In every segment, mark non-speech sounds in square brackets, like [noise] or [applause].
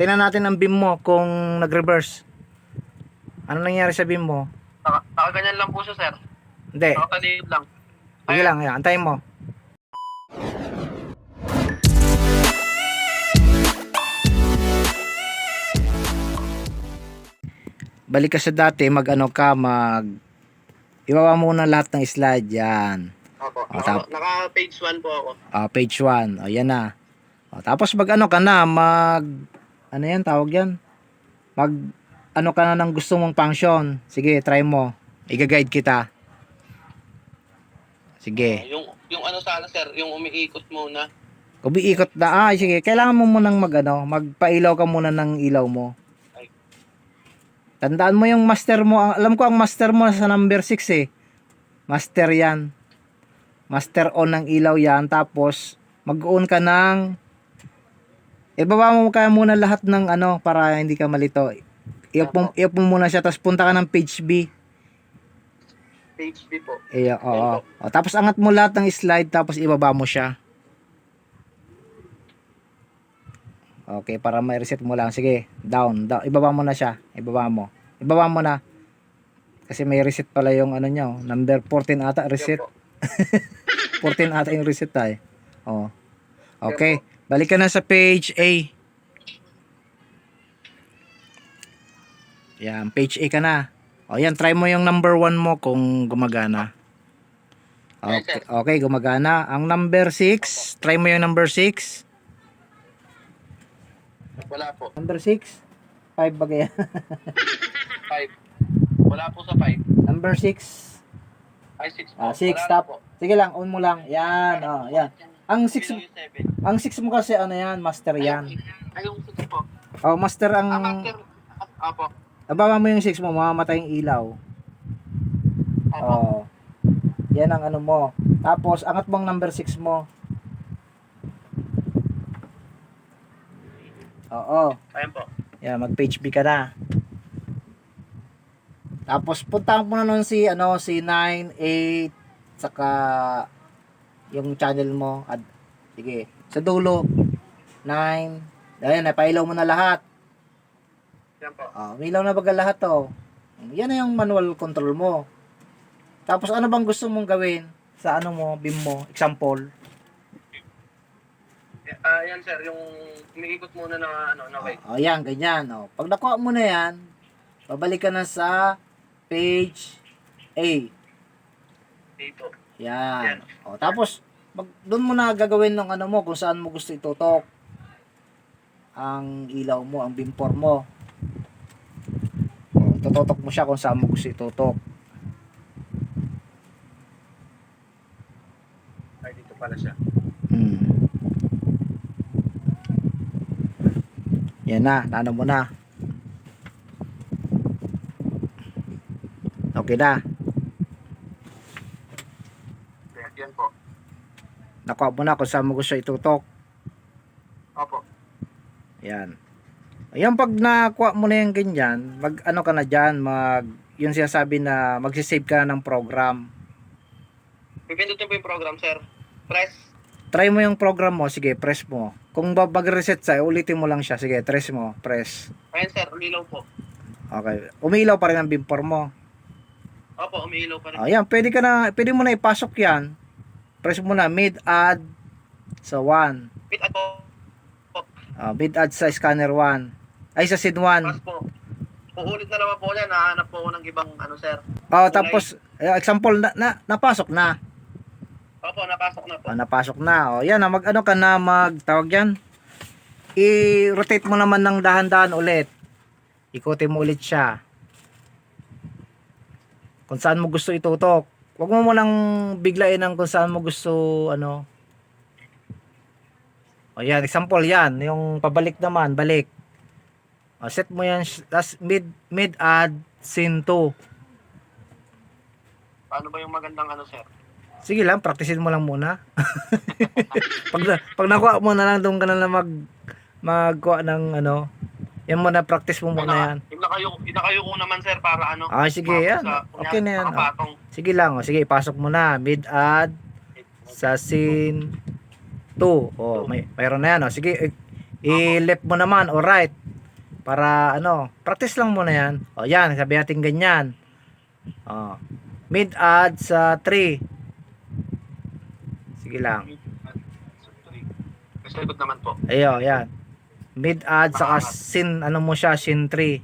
Tingnan natin ang beam mo kung nag-reverse. Ano nangyari sa beam mo? Naka, nakaganyan lang po siya, sir. Hindi. Nakatalihid lang. Sige lang, ayan. Antayin mo. Balik ka sa dati, mag ano ka, mag... Ibaba muna lahat ng slide, yan. Opo. Naka, tap- naka page 1 po ako. Ah, page 1. O, yan na. O, tapos mag ano ka na, mag... Ano yan, tawag yan? Mag... Ano ka na ng gusto mong function. Sige, try mo. Iga-guide kita. Sige. Yung, yung ano sana, sir, yung umiikot muna. Umiikot na. Ah, sige. Kailangan mo munang mag, ano, magpailaw ka muna ng ilaw mo. Tandaan mo yung master mo. Alam ko ang master mo sa number 6 eh. Master yan. Master on ng ilaw yan. Tapos, mag-on ka ng... Ibaba mo kaya muna lahat ng ano para hindi ka malito. I-up mo, i-up mo muna siya. Tapos punta ka ng page B. Page B po. Eh, oo. O, tapos angat mo lahat ng slide. Tapos ibaba mo siya. Okay, para ma-reset mo lang. Sige, down, down. Ibaba mo na siya. Ibaba mo. Ibaba mo na. Kasi may reset pala yung ano nyo. Number 14 ata, reset. Yan po. [laughs] 14 ata yung reset tayo. Oh. Okay. Balik ka na sa page A. Yan, page A ka na. O yan, try mo yung number 1 mo kung gumagana. Okay, okay, gumagana. Ang number 6, try mo yung number 6. Wala po. Number 6? 5 ba kaya? [laughs] 5. Wala po sa 5. number 6. Ay, 6 po. Ah, 6, Wala na stop. po. Sige lang, on mo lang. Yan, oh, yan. Ang 6, Yung 7. ang 6 mo kasi ano yan, master yan. Ay, yung 6 po. Oh, master ang... Ah, master. Ah, Apo. Nababa mo yung 6 mo, mamamatay yung ilaw. Apo. Oo. Yan ang ano mo. Tapos, angat mo ang number 6 mo. Oo. Ayan po. Yan, mag page B ka na. Tapos, puntahan mo na nun si, ano, si 9, 8, saka yung channel mo. Ad, sige. Sa dulo, 9. Ayan, napailaw mo na lahat. Yan po. Ah, umilaw na baga lahat to. Yan na yung manual control mo. Tapos ano bang gusto mong gawin sa ano mo, beam mo, example? Ah, yan sir, yung umiikot muna na ano, na way. Oh, yan, ganyan. Oh. Pag nakuha mo na yan, babalik ka na sa page A. Dito. Yan. Oh, tapos, mag, doon mo na gagawin ng ano mo, kung saan mo gusto itutok ang ilaw mo, ang beam 4 mo. Oh, tututok mo siya kung saan mo gusto itutok. Ay, dito pala siya. Hmm. Yan na, naano mo na. Okay na. Yan, yan po. Nakuha mo na kung saan mo gusto itutok. Opo. Yan. Ayan, pag nakuha mo na yung ganyan, mag ano ka na dyan, mag, yung sinasabi na magsisave ka na ng program. Pipindutin po yung program, sir. Press. Try mo yung program mo, sige, press mo. Kung babag-reset sa, ulitin mo lang siya, sige, press mo, press. Ayan, sir. Umilaw po. Okay. Umilaw pa rin ang beamfor mo. Opo, umiilaw pa rin. Ayan, pwede ka na, pwede mo na ipasok yan. Press mo na mid add sa 1. Wait, ako. Uh, mid add sa scanner 1. Ay sa scene 1. Press po. Uulit na naman po yan. Nahanap po ako ng ibang ano, sir. Oh, tapos eh, example na, na napasok na. Opo, napasok na po. Oh, napasok na. Oh, yan, mag ano ka na mag tawag yan. I-rotate mo naman ng dahan-dahan ulit. Ikutin mo ulit siya. Kung saan mo gusto itutok. Huwag mo munang biglain ng kung saan mo gusto ano. O yan, example yan. Yung pabalik naman, balik. O, set mo yan. Tapos mid, mid add scene 2. Paano ba yung magandang ano, sir? Sige lang, practicein mo lang muna. [laughs] pag, na- pag nakuha mo na lang, doon ka na lang mag, magkuha ng ano, yan muna, practice mo muna yan. Yung nakayo, yung nakayo ko naman, sir, para ano. Ah, sige, yan. sa- Okay na yan. Oh. Sige lang, oh. sige, pasok mo na. Mid-add sa scene 2. Oh, may, mayroon na yan. Oh. Sige, i- i-left mo naman, o right. Para ano, practice lang muna yan. O yan, sabi natin ganyan. O, mid add sa 3. Sige lang. Kasi good naman po. Ayo, yan. Mid add saka sin ano mo siya, sin 3.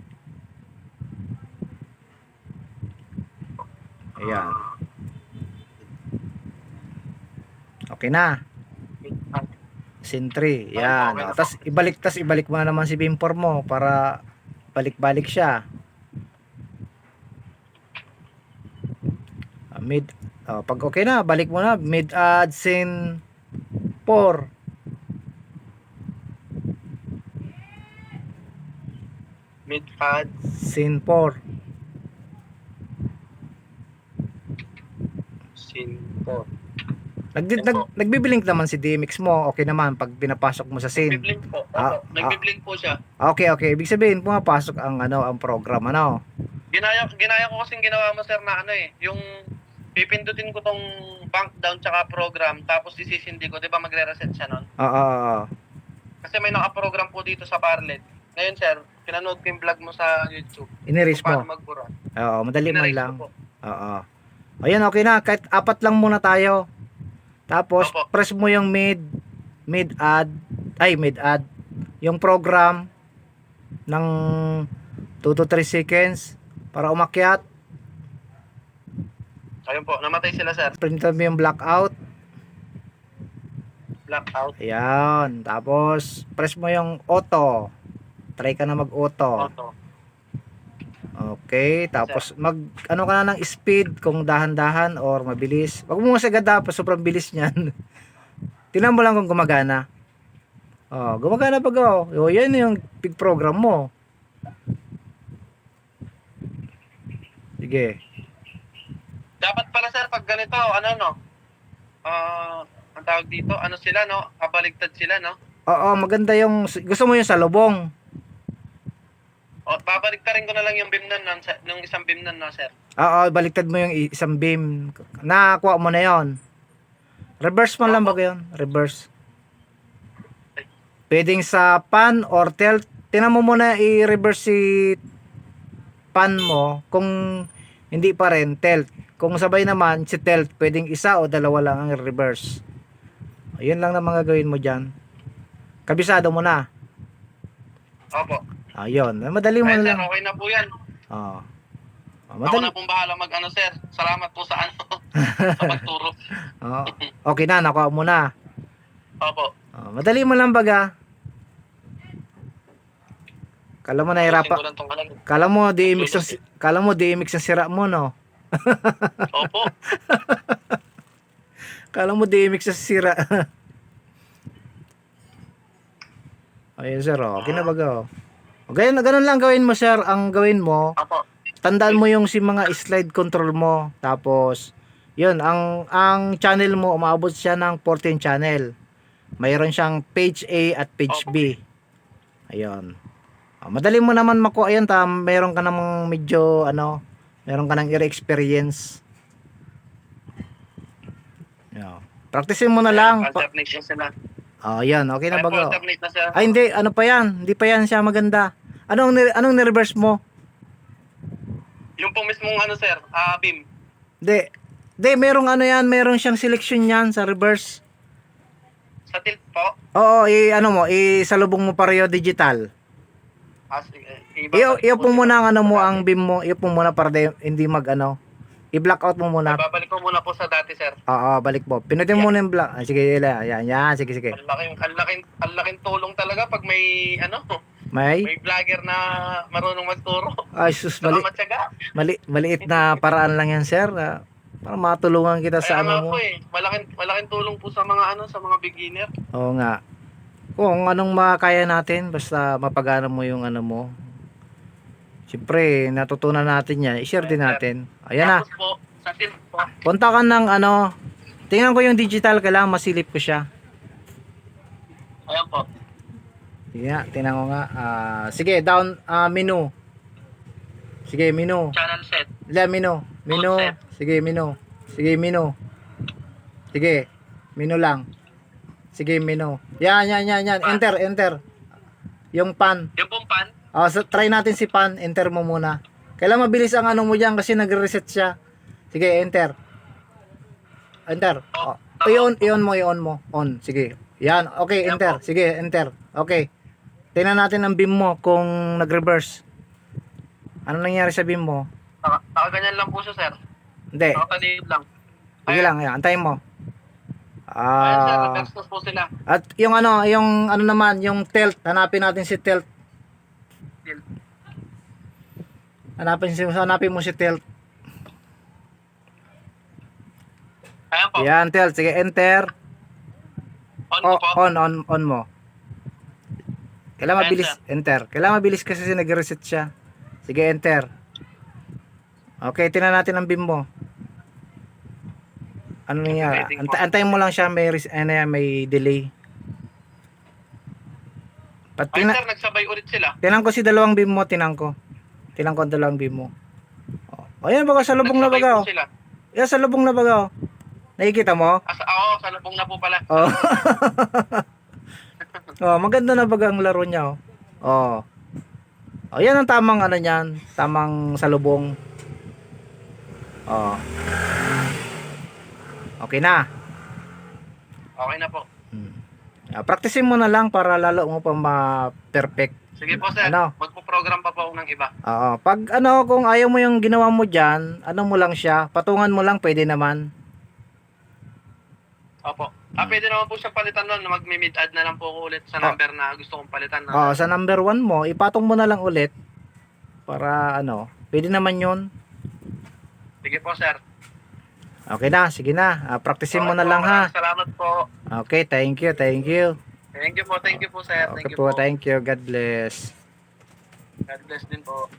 Ayan. Okay na. Sin 3. Yan. Okay tas ibalik tas ibalik mo na naman si Bimfor mo para balik-balik siya. Ah, mid oh, pag okay na, balik mo na mid add sin 4. Mid pad. Sin 4. Sin 4. Nag, Yan nag, nagbiblink naman si DMX mo. Okay naman pag pinapasok mo sa sin. Nagbiblink po. Opo, Ah, nagbiblink po siya. Okay, okay. Ibig sabihin, pumapasok ang ano, ang program ano. Ginaya, ginaya ko kasing ginawa mo sir na ano eh, yung pipindutin ko tong bank down tsaka program tapos isisindi ko, di ba magre-reset siya nun? Oo, oo, oo. Kasi may nakaprogram po dito sa Parlet. Ngayon sir, pinanood ko yung vlog mo sa YouTube. Paano mo. magbura. Oo, madali man lang. Oo. Ayun, okay na. Kahit apat lang muna tayo. Tapos, Opo. press mo yung mid, mid add, ay, mid add. Yung program ng 2 to 3 seconds para umakyat. Ayun po, namatay sila sir. Printan mo yung blackout. Blackout. Ayan. Tapos, press mo yung auto. Try ka na mag-auto. Auto. Okay. Tapos, mag, ano ka na ng speed kung dahan-dahan or mabilis. Wag mo kasi agad dapat sobrang bilis niyan. [laughs] Tingnan mo lang kung gumagana. Oh, gumagana pag oh. O, yan yung big program mo. Sige. Dapat pala sir, pag ganito, ano no? Ah, ang tawag dito, ano sila no? Kabaligtad sila no? Oo, maganda yung, gusto mo yung salubong. O, babaligtarin ko na lang yung beam nun, sa- nung isang beam nun, no, sir. Oo, baliktad mo yung isang beam. Nakakuha mo na yon. Reverse mo lang ba yun? Reverse. Pwedeng sa pan or tilt. Tinan mo muna i-reverse si pan mo. Kung hindi pa rin, tilt. Kung sabay naman, si tilt, pwedeng isa o dalawa lang ang reverse. Ayun lang na mga gawin mo dyan. Kabisado mo na. Opo. Ayun. Madali mo sir, lang. okay na po yan. Oo. Ah, Ako madali. na pong bahala mag ano, sir. Salamat po sa ano, [laughs] sa pagturo. Oo. Okay na, nakuha mo na. Opo. Oh, madali mo lang baga. Kala mo nahirapan. Kala mo DMX ang kala mo DMX ang sira mo no. [laughs] Opo. Kala mo DMX ang sira. [laughs] Ayun sir, oh. Okay na baga oh. O, Ganyan, ganun lang gawin mo sir. Ang gawin mo, Opo. tandaan mo yung si mga slide control mo. Tapos, yun, ang ang channel mo, umabot siya ng 14 channel. Mayroon siyang page A at page B. Ayun. Ah, madali mo naman makuha yan, ta, mayroon ka namang medyo, ano, mayroon ka ng experience. Yan. Practicein mo na lang. Pa- Alternate na sila. Oh, yan, okay na na sila. Ay, hindi, ano pa yan? Hindi pa yan siya maganda. Anong, ni- anong ni-reverse mo? Yung po mismong ano, sir, ah, beam. Hindi. Hindi, merong ano yan, merong siyang selection yan sa reverse. Sa tilt po. Oo, i ano mo, isalubong mo pareho digital. As, eh, Iyo, iyo po muna ang ano mo, ang beam mo, iyo po muna para di- hindi mag ano. I-blackout mo muna. Babalik ko muna po sa dati, sir. Oo, balik mo. Pinutin mo muna yung black. Ah, sige, ila. Yan, yan. Sige, sige. Ang laking, ang laking, ang laking tulong talaga pag may, ano, May? may vlogger na marunong magturo. Ay, sus, mali, matyaga. mali, maliit na paraan lang yan, sir. Ah, para matulungan kita sa Kaya nga ano mo. po eh, malaking, malaking tulong po sa mga ano, sa mga beginner. Oo nga. Kung anong makakaya natin, basta mapagana mo yung ano mo. Siyempre, natutunan natin yan. I-share din natin. Ayan na. Tapos po, sa tilt po, Punta ka ng ano. Tingnan ko yung digital ka lang. Masilip ko siya. ayan po. Sige nga. Tingnan ko nga. Ah, sige, down ah, menu. Sige, menu. Channel set. Ila, menu. Menu. Sige, menu. Sige, menu. Sige. Menu lang. Sige, menu. Yan, yan, yan, yan. Enter, enter. Yung pan. Yung pong Oh, so, try natin si Pan. Enter mo muna. Kailangan mabilis ang ano mo dyan kasi nagre-reset siya. Sige, enter. Enter. Oh, i-on, i-on mo, i-on mo. On. Sige. Yan. Okay, enter. Sige, enter. Okay. Tingnan natin ang beam mo kung nag-reverse. Ano nangyari sa beam mo? Naka, nakaganyan lang po siya, sir. Hindi. Nakatalid lang. Sige lang, yan. Antayin mo. Ayan, sir. Ah, Nag-extos po sila. at yung ano, yung ano naman, yung tilt, hanapin natin si. Tilt. Hanapin si hanapin mo si tilt. Ayan po. Yan, tilt. Sige, enter. On O, po. on, on, on mo. Kailangan mabilis, enter. Kailangan mabilis kasi nag-reset siya. Sige, enter. Okay, tingnan natin ang beam mo. Ano Anta- po. antayin mo lang siya, may, res- ano yan, may delay. Pat, Ay, tingnan, sir. Nagsabay ulit sila. Tinan ko si dalawang beam mo, tinan ko. Tinan ko ang dalawang beam mo. Oh, ayan baga, sa lubong na baga. Oh. Yan, sa lubong na baga. Oh. Nakikita mo? Asa, oo, sa labong na po pala. Oh. [laughs] oh, maganda na baga ang laro niya. Oh. Oh. Oh, yan ang tamang ano niyan, tamang salubong. Oh. Okay na. Okay na po. Hmm. Ah, practicein mo na lang para lalo mo pa ma-perfect. Sige po, sir. Ano? Magpo-program pa po ako ng iba. Oo. Pag ano, kung ayaw mo yung ginawa mo dyan, ano mo lang siya, patungan mo lang, pwede naman. Opo. Ah, pwede naman po siyang palitan nun. Mag-mid-add na lang po ako ulit sa Ah. number na gusto kong palitan. Na. Oo, sa number one mo, ipatong mo na lang ulit. Para ano, pwede naman yun. Sige po, sir. Okay na, sige na. Ah, practicein mo Okay na po, lang ha. maraming Salamat po. Okay, thank you, thank you. Thank you po, thank you po, sir. Okay Thank you po, po. thank you. God bless. God bless din po.